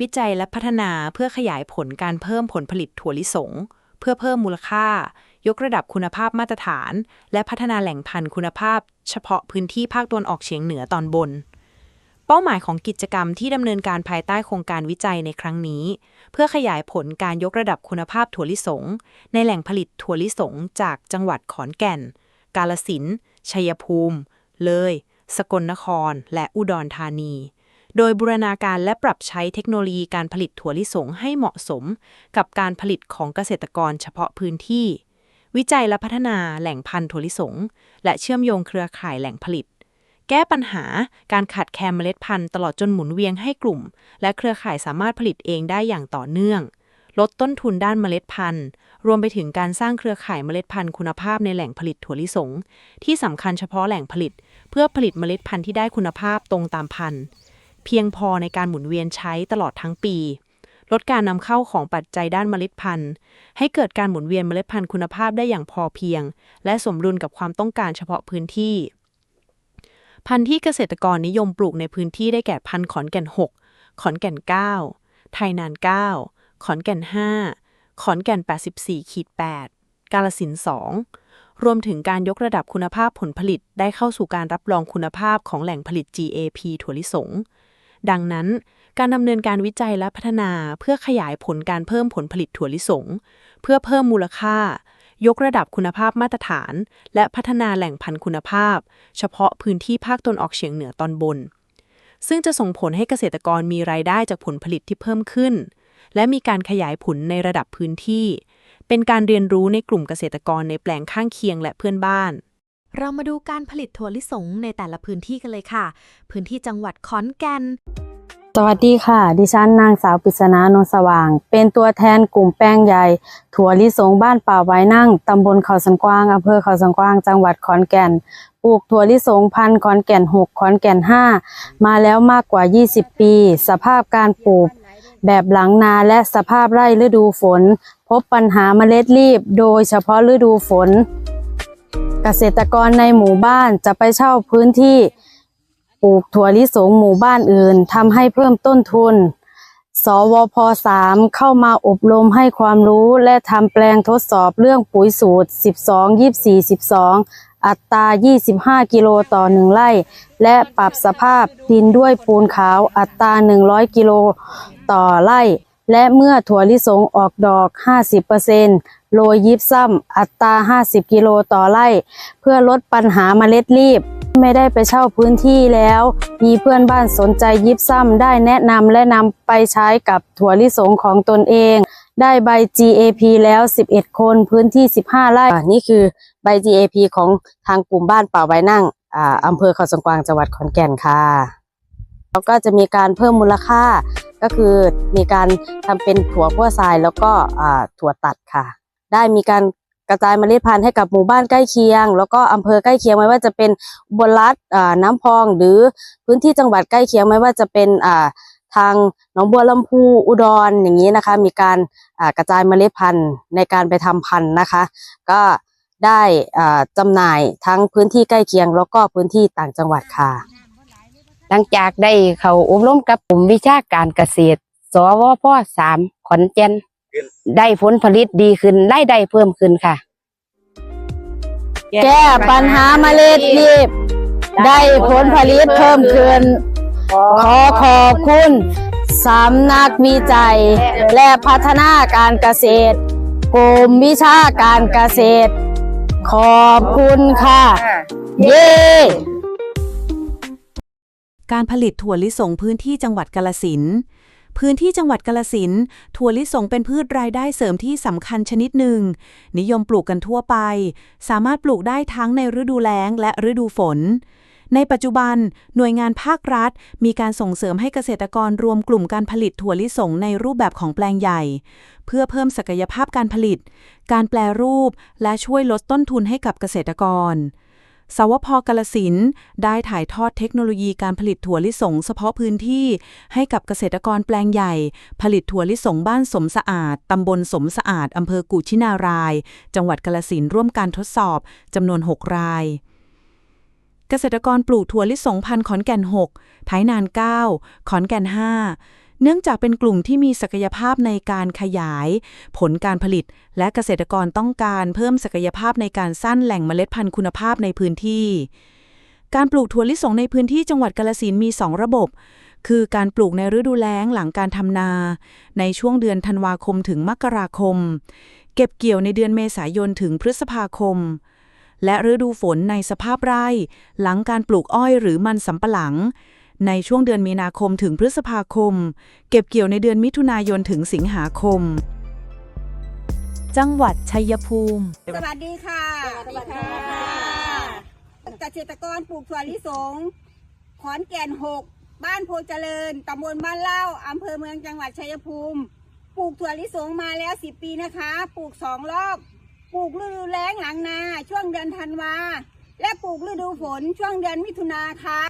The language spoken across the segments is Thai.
วิจัยและพัฒนาเพื่อขยายผลการเพิ่มผลผลิตถั่วลิสง เพื่อเพิ่มมูลค่า ยกระดับคุณภาพมาตรฐาน และพัฒนาแหล่งพันธุ์คุณภาพ เฉพาะพื้นที่ภาคตะวันออกเฉียงเหนือตอนบน เป้าหมายของกิจกรรมที่ดำเนินการภายใต้โครงการวิจัยในครั้งนี้ เพื่อขยายผลการยกระดับคุณภาพถั่วลิสง ในแหล่งผลิตถั่วลิสง จากจังหวัดขอนแก่น กาลสินชัยภูมิ เลย สกลนคร และอุดรธานี โดยบูรณาการและปรับใช้เทคโนโลยีการผลิตถั่วลิสงให้เหมาะสม กับการผลิตของเกษตรกรเฉพาะพื้นที่ วิจัยและพัฒนาแหล่งพันธุ์ถั่วลิสง และเชื่อมโยงเครือข่ายแหล่งผลิต แก้ปัญหาการขาดแคลนเมล็ดพันธุ์ตลอดจนหมุนเวียนให้กลุ่ม และเครือข่ายสามารถผลิตเองได้อย่างต่อเนื่อง ลดต้นทุนด้านเมล็ดพันธุ์ รวมไปถึงการสร้างเครือข่ายเมล็ดพันธุ์คุณภาพในแหล่งผลิตถั่วลิสง ที่สำคัญเฉพาะแหล่งผลิต เพื่อผลิตเมล็ดพันธุ์ที่ได้คุณภาพตรงตามพันธุ์ เพียงพอในการหมุนเวียนใช้ตลอดทั้งปี ลดการนำเข้าของปัจจัยด้านเมล็ดพันธุ์ ให้เกิดการหมุนเวียนเมล็ดพันธุ์คุณภาพได้อย่างพอเพียง และสมดุลกับความต้องการเฉพาะพื้นที่ พันธุ์ที่เกษตรกรนิยมปลูกในพื้นที่ได้แก่พันธุ์ขอนแก่น 6 ขอนแก่น 9 ไทยนาน 9 ขอนแก่น 5 ขอนแก่น 84ขีด8กาลสิน 2รวมถึงการยกระดับคุณภาพผลผลิตได้เข้าสู่การรับรองคุณภาพของแหล่งผลิต GAP ถั่วลิสง ดังนั้น การดำเนินการวิจัยและพัฒนาเพื่อขยายผลการเพิ่มผลผลิตถั่วลิสง เพื่อเพิ่มมูลค่า ยกระดับคุณภาพมาตรฐาน และพัฒนาแหล่งพันธุ์คุณภาพ เฉพาะพื้นที่ภาคตะวันออกเฉียงเหนือตอนบน ซึ่งจะส่งผลให้เกษตรกรมีรายได้จากผลผลิตที่เพิ่มขึ้น และมีการขยายผลในระดับพื้นที่ เป็นการเรียนรู้ในกลุ่มเกษตรกรในแปลงข้างเคียงและเพื่อนบ้าน เรามาดูการผลิตถั่วลิสงในแต่ละพื้นที่กันเลยค่ะ พื้นที่จังหวัดขอนแก่น สวัสดีค่ะ ดิฉันนางสาวปริศนานนท์สว่าง เป็นตัวแทนกลุ่มแป้งใหญ่ ถั่วลิสงบ้านป่าไว้นั่ง ตำบลเขาสันกวางอำเภอเขาสันกวางจังหวัดขอนแก่น ปลูกถั่วลิสงพันธุ์ขอนแก่น 6 ขอนแก่น 5 มาแล้วมากกว่า 20 ปี สภาพการปลูกแบบหลังนาและสภาพไร่ฤดูฝน พบปัญหาเมล็ดรีบ โดยเฉพาะฤดูฝน เกษตรกรในหมู่บ้านจะไปเช่าพื้นที่ปลูกถั่วลิสงหมู่บ้านอื่นทำให้เพิ่มต้นทุน สวพ3เข้ามาอบรมให้ความรู้และทำแปลงทดสอบเรื่องปุ๋ยสูตร 12 24 12 อัตรา 25 กิโลต่อ 1 ไร่ และปรับสภาพดินด้วยปูนขาวอัตรา 100 กิโลต่อไร่ และเมื่อถั่วลิสงออกดอก 50%โรยยิบซ้ำอัตรา 50 กิโลต่อไร่ เพื่อลดปัญหาเมล็ดรีบ ไม่ได้ไปเช่าพื้นที่แล้ว มีเพื่อนบ้านสนใจยิบซ้ำได้แนะนำและนำไปใช้กับถั่วลิสงของตนเอง ได้ใบ GAP แล้ว 11 คนพื้นที่ 15 ไร่ นี่คือใบ GAP ของทางกลุ่มบ้านป่าไว้นั่งอ่าอำเภอเขาสงกวางจังหวัดขอนแก่นค่ะแล้วก็จะมีการเพิ่มมูลค่า ก็คือมีการทำเป็นถั่วพั่วทรายแล้วก็ถั่วตัดค่ะ ได้มีการกระจายเมล็ดพันธุ์ให้กับหมู่บ้านใกล้เคียง แล้วก็อำเภอใกล้เคียงไม่ว่าจะเป็นอุบลรัฐน้ำพอง หรือพื้นที่จังหวัดใกล้เคียงไม่ว่าจะเป็นทางหนองบัวลำพูอุดรอย่างนี้นะคะ มีการกระจายเมล็ดพันธุ์ในการไปทำพันธุ์นะคะ ก็ได้อ่าจำหน่ายทั้งพื้นที่ใกล้เคียง แล้วก็พื้นที่ต่างจังหวัดค่ะ หลังจากได้เขาอบรมกับกลุ่มวิชาการเกษตร สวพสามขอนแก่นได้ผลผลิตดีขึ้นได้ได้เพิ่มขึ้นค่ะ แก้ปัญหาเมล็ดรีบ ได้ผลผลิตเพิ่มขึ้น ขอขอบคุณสำนักวิจัย และพัฒนาการเกษตรกรมวิชาการเกษตร ขอบคุณค่ะ เย้ การผลิตถั่วลิสงพื้นที่จังหวัดกาลสินพื้นที่จังหวัดกาลสินถั่วลิสงเป็นพืชรายได้เสริมที่สำคัญชนิดหนึ่ง นิยมปลูกกันทั่วไป สามารถปลูกได้ทั้งในฤดูแล้งและฤดูฝน ในปัจจุบัน หน่วยงานภาครัฐ มีการส่งเสริมให้เกษตรกรรวมกลุ่มการผลิตถั่วลิสงในรูปแบบของแปลงใหญ่ เพื่อเพิ่มศักยภาพการผลิต การแปลรูป และช่วยลดต้นทุนให้กับเกษตรกร สวพกาลสินได้ถ่ายทอดเทคโนโลยีการผลิตถั่วลิสงเฉพาะพื้นที่ให้กับเกษตรกรแปลงใหญ่ ผลิตถั่วลิสงบ้านสมสะอาด ตำบลสมสะอาด อำเภอกุชินาราย จังหวัดกาลสินร่วมการทดสอบจำนวน 6 ราย เกษตรกรปลูกถั่วลิสงพันธุ์ขอนแก่น 6ไถนาน 9 ขอนแก่น 5 เนื่องจากเป็นกลุ่มที่มีศักยภาพในการขยาย ผลการผลิต และเกษตรกรต้องการเพิ่มศักยภาพในการสร้างแหล่งเมล็ดพันธุ์คุณภาพในพื้นที่ การปลูกถั่วลิสงในพื้นที่จังหวัดกาฬสินมี 2 ระบบ คือการปลูกในฤดูแล้งหลังการทำนา ในช่วงเดือนธันวาคมถึงมกราคม เก็บเกี่ยวในเดือนเมษายนถึงพฤษภาคม และฤดูฝนในสภาพไร่ หลังการปลูกอ้อยหรือมันสำปะหลัง ในช่วงเดือนมีนาคมถึงพฤษภาคม เก็บเกี่ยวในเดือนมิถุนายนถึงสิงหาคม จังหวัดชัยภูมิ สวัสดีค่ะ สวัสดีค่ะเกษตรกรปลูกถั่วลิสง ขอนแก่นหกบ้านโพเจริญตำบลบ้านเล่าอำเภอเมืองจังหวัดชัยภูมิ ปลูกถั่วลิสงมาแล้วสิปีนะคะ ปลูกสองรอบ ปลูกฤดูแล้งหลังนา ช่วงเดือนธันวา และปลูกฤดูฝนช่วงเดือนมิถุนาค่ะ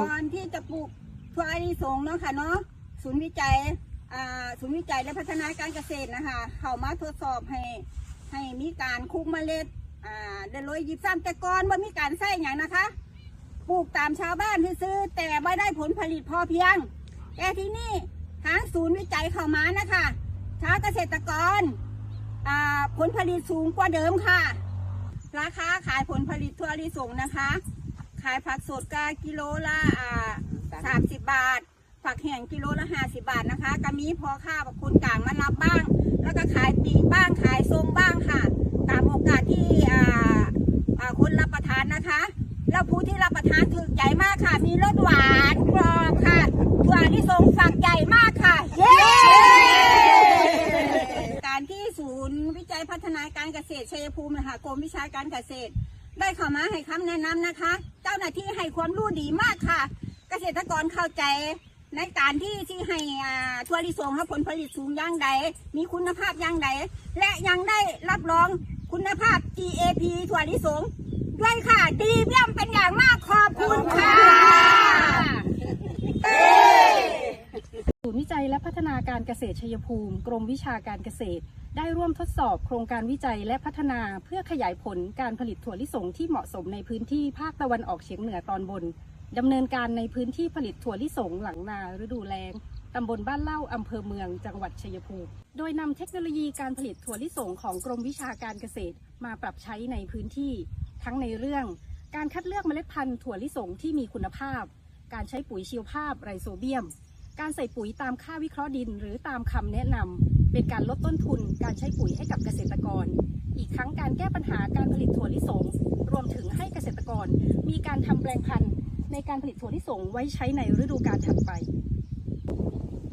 ก่อนที่จะปลูกถั่วลิสงเนาะค่ะเนาะศูนย์วิจัยอ่าศูนย์วิจัยและพัฒนาการเกษตรนะคะเข้ามาทดสอบให้ให้มีการคุกเมล็ดอ่าเดโรยยิบซ้ำแต่ก่อนว่ามีการใส่อย่างนะคะ ปลูกตามชาวบ้านซื้อแต่ไม่ได้ผลผลิตพอเพียง แต่ที่นี่ทางศูนย์วิจัยเข้ามานะคะชาวเกษตรกรผลผลิตสูงกว่าเดิมค่ะ ราคาขายผลผลิตทั่วลิสงนะคะ ขายผักสดก็กิโลละอ่าสามสิบบาท ผักแห้งกิโลละห้าสิบาทนะคะ ก็มีพอค่าคนกลางมารับบ้าง แล้วก็ขายปีกบ้างขายทรงบ้างค่ะ ตามโอกาสที่อ่าอ่าคนรับประทานนะคะ แล้วผู้ที่รับประทานถูกใจมากค่ะ มีรสหวานกรอบค่ะถั่วที่ทรงฝักใหญ่มากค่ะเย้การที่ศูนย์วิจัยพัฒนาการเกษตรชัยภูมินะคะกรมวิชาการเกษตร ได้เข้ามาให้คำแนะนำนะคะ เจ้าหน้าที่ให้ความรู้ดีมากค่ะ เกษตรกรเข้าใจในการที่ที่ให้อ่าถั่วลิสงให้ผลผลิตสูงย่างใด มีคุณภาพย่างใด และยังได้รับรองคุณภาพ GAP ถั่วลิสงด้วยค่ะ ดีเยี่ยมเป็นอย่างมากขอบคุณค่ะศูนย์วิจัยและพัฒนาการเกษตรชัยภูมิ กรมวิชาการเกษตร ได้ร่วมทดสอบโครงการวิจัยและพัฒนาเพื่อขยายผลการผลิตถั่วลิสงที่เหมาะสมในพื้นที่ภาคตะวันออกเฉียงเหนือตอนบนดำเนินการในพื้นที่ผลิตถั่วลิสงหลังนาฤดูแล้งตำบลบ้านเล่าอำเภอเมืองจังหวัดชัยภูมิ โดยนำเทคโนโลยีการผลิตถั่วลิสงของกรมวิชาการเกษตร มาปรับใช้ในพื้นที่ ทั้งในเรื่อง การคัดเลือกเมล็ดพันธุ์ถั่วลิสงที่มีคุณภาพ การใช้ปุ๋ยชีวภาพไรโซเบียม การใส่ปุ๋ยตามค่าวิเคราะห์ดิน หรือตามคำแนะนำ เป็นการลดต้นทุนการใช้ปุ๋ยให้กับเกษตรกร อีกทั้งการแก้ปัญหาการผลิตถั่วลิสง รวมถึงให้เกษตรกร มีการทำแปลงพันธุ์ในการผลิตถั่วลิสงไว้ใช้ในฤดูกาลถัดไป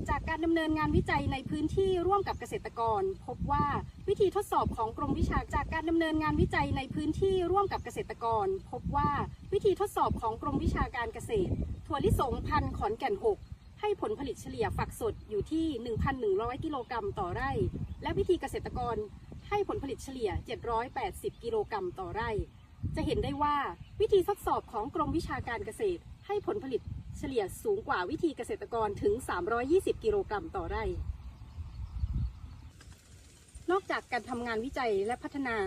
จากการดำเนินงานวิจัยในพื้นที่ร่วมกับเกษตรกร พบว่าวิธีทดสอบของกรมวิชาจากการดำเนินงานวิจัยในพื้นที่ร่วมกับเกษตรกร พบว่าวิธีทดสอบของกรมวิชาการเกษตร ถั่วลิสงพันธุ์ขอนแก่น 6 ให้ผลผลิตเฉลี่ยฝักสดอยู่ที่ 1,100 กิโลกรัมต่อไร่ และวิธีเกษตรกรให้ผลผลิตเฉลี่ย 780 กิโลกรัมต่อไร่ จะเห็นได้ว่าวิธีทดสอบของกรมวิชาการเกษตร ให้ผลผลิตเฉลี่ยสูงกว่าวิธีเกษตรกรถึง 320 กิโลกรัมต่อไร่ นอกจากการทำงานวิจัยและพัฒนา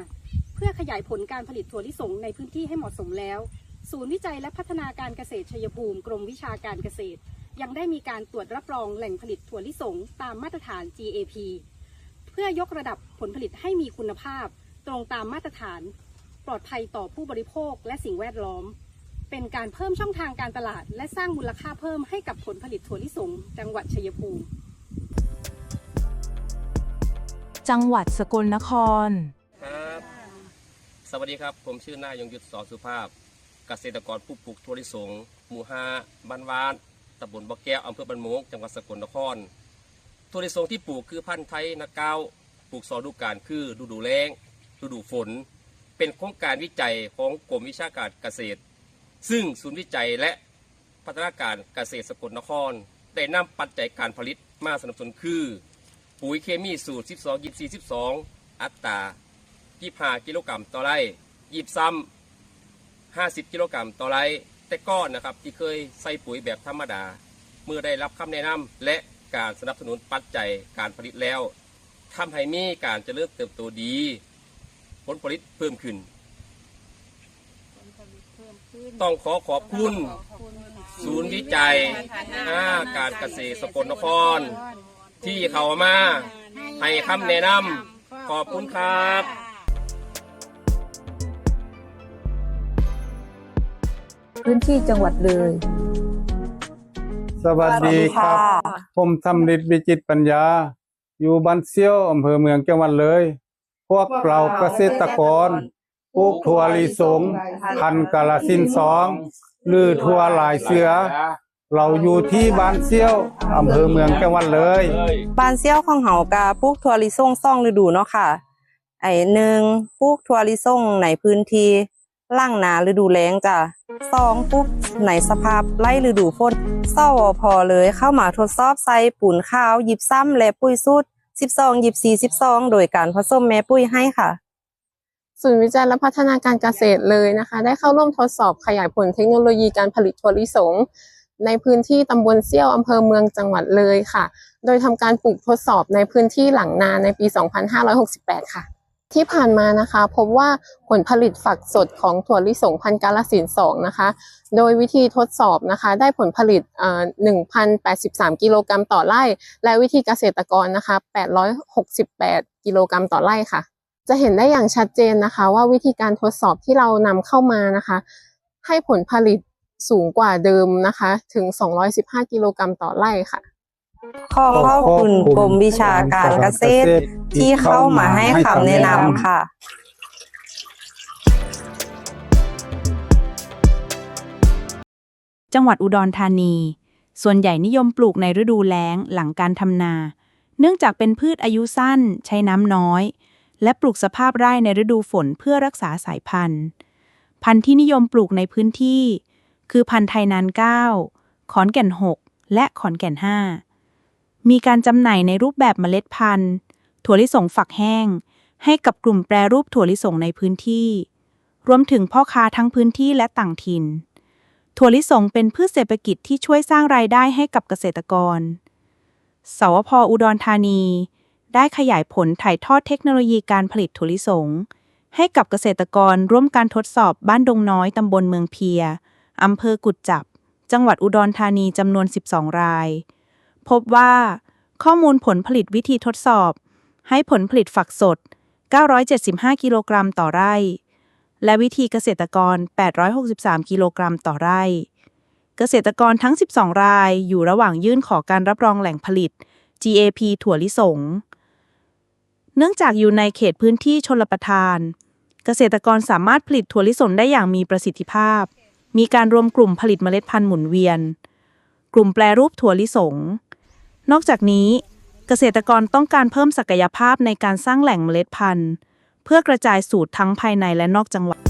เพื่อขยายผลการผลิตถั่วลิสงในพื้นที่ให้เหมาะสมแล้ว ศูนย์วิจัยและพัฒนาการเกษตรชัยภูมิ กรมวิชาการเกษตร ยังได้มีการตรวจรับรองแหล่งผลิตถั่วลิสงตามมาตรฐาน GAP เพื่อยกระดับผลผลิตให้มีคุณภาพ ตรงตามมาตรฐาน ปลอดภัยต่อผู้บริโภคและสิ่งแวดล้อม เป็นการเพิ่มช่องทางการตลาด และสร้างมูลค่าเพิ่มให้กับผลผลิตถั่วลิสงจังหวัดชัยภูมิ จังหวัดสกลนคร ครับสวัสดีครับ ผมชื่อนายยงยุทธสอนสุภาพ เกษตรกรผู้ปลูกถั่วลิสงหมู่ห้าบ้านวาน ตำบลบ่อแก้วอำเภอบันโมกจังหวัดสกลนครถั่วลิสงที่ปลูกคือพันธุ์ไทยนาเก้าปลูกสอดูกาลคือฤดูแล้งฤดูฝน เป็นโครงการวิจัยของกรมวิชาการเกษตร ซึ่งศูนย์วิจัยและพัฒนาการเกษตรสกลนคร ได้นำปัจจัยการผลิตมาสนับสนุนคือ ปุ๋ยเคมีสูตร 12 24 12 อัตรา25กิโลกรัมต่อไร่ยีบซ้ำ50 กิโลกรัมต่อไร่ แต่ก้อนนะครับที่เคยใส่ปุ๋ยแบบธรรมดา เมื่อได้รับคำแนะนำและการสนับสนุนปัจจัยการผลิตแล้วทำให้มีการเจริญเติบโตดี ผลผลิตเพิ่มขึ้น ต้องขอขอบคุณ ศูนย์วิจัยห้าการเกษตรสกลนคร ที่เขามาให้คำแนะนำขอบคุณครับ พื้นที่จังหวัดเลย สวัสดีครับ ผมสำริดวิจิตรปัญญา อยู่บ้านเซี่ยวอำเภอเมืองจังหวัดเลย พวกเราเกษตรกรปลูกถั่วลิสงพันธุ์กาลสินธุ์สองหรือถั่วลายเสือ เราอยู่ที่บ้านเซี่ยวอำเภอเมืองจังหวัดเลย บ้านเซี่ยวของเฮากาปลูกถั่วลิสงซ่องฤดูเนาะค่ะ ไอ้หนึ่งปลูกถั่วลิสงในพื้นที่ ล่างนาฤดูแล้งจ้ะสองปลูกในสภาพไร่ฤดูฝนสวพอเลยเข้ามาทดสอบใส่ปุ๋นข้าวหยิบซ้ำและปุ๋ยสูตร12หยิบ4 12 โดยการผสมแม่ปุ๋ยให้ค่ะ ศูนย์วิจัยและพัฒนาการเกษตรเลยนะคะ ได้เข้าร่วมทดสอบขยายผลเทคโนโลยีการผลิตถั่วลิสง ในพื้นที่ตำบลเซี่ยวอำเภอเมืองจังหวัดเลยค่ะ โดยทำการปลูกทดสอบในพื้นที่หลังนาในปี 2568 ค่ะ ที่ผ่านมานะคะ พบว่าผลผลิตฝักสดของถั่วลิสงพันธุ์กาลสินสองนะคะ โดยวิธีทดสอบนะคะ ได้ผลผลิต1,083 กิโลกรัมต่อไร่ และวิธีเกษตรกรนะคะ 868 กิโลกรัมต่อไร่ค่ะ จะเห็นได้อย่างชัดเจนนะคะ ว่าวิธีการทดสอบที่เรานำเข้ามานะคะ ให้ผลผลิตสูงกว่าเดิมนะคะ ถึง 215 กิโลกรัมต่อไร่ค่ะ ขอขอบคุณกรมวิชาการเกษตรที่เข้ามาให้คำแนะนำค่ะจังหวัดอุดรธานี ส่วนใหญ่นิยมปลูกในฤดูแล้งหลังการทำนา เนื่องจากเป็นพืชอายุสั้น ใช้น้ำน้อย และปลูกสภาพไร่ในฤดูฝนเพื่อรักษาสายพันธุ์ พันธุ์ที่นิยมปลูกในพื้นที่ คือพันธุ์ไทยนาน 9 ขอนแก่น 6 และขอนแก่น 5 มีการจำหน่ายในรูปแบบเมล็ดพันธุ์ ถั่วลิสงฝักแห้ง ให้กับกลุ่มแปรรูปถั่วลิสงในพื้นที่ รวมถึงพ่อค้าทั้งพื้นที่และต่างถิ่น ถั่วลิสงเป็นพืชเศรษฐกิจที่ช่วยสร้างรายได้ให้กับเกษตรกร สวพออุดรธานี ได้ขยายผลถ่ายทอดเทคโนโลยีการผลิตถั่วลิสง ให้กับเกษตรกรร่วมการทดสอบบ้านดงน้อยตำบลเมืองเพียอำเภอกุดจับ จังหวัดอุดรธานีจำนวน 12 ราย พบว่า ข้อมูลผลผลิตวิธีทดสอบ ให้ผลผลิตฝักสด 975 กิโลกรัมต่อไร่ และวิธีเกษตรกร 863 กิโลกรัมต่อไร่ เกษตรกรทั้ง 12 รายอยู่ระหว่างยื่นขอการรับรองแหล่งผลิต GAP ถั่วลิสง เนื่องจากอยู่ในเขตพื้นที่ชนประทาน เกษตรกรสามารถผลิตถั่วลิสงได้อย่างมีประสิทธิภาพ มีการรวมกลุ่มผลิตเมล็ดพันธุ์หมุนเวียน กลุ่มแปรรูปถั่วลิสง นอกจากนี้ เกษตรกรต้องการเพิ่มศักยภาพในการสร้างแหล่งเมล็ดพันธุ์ เพื่อกระจายสูตรทั้งภายในและนอกจังหวัด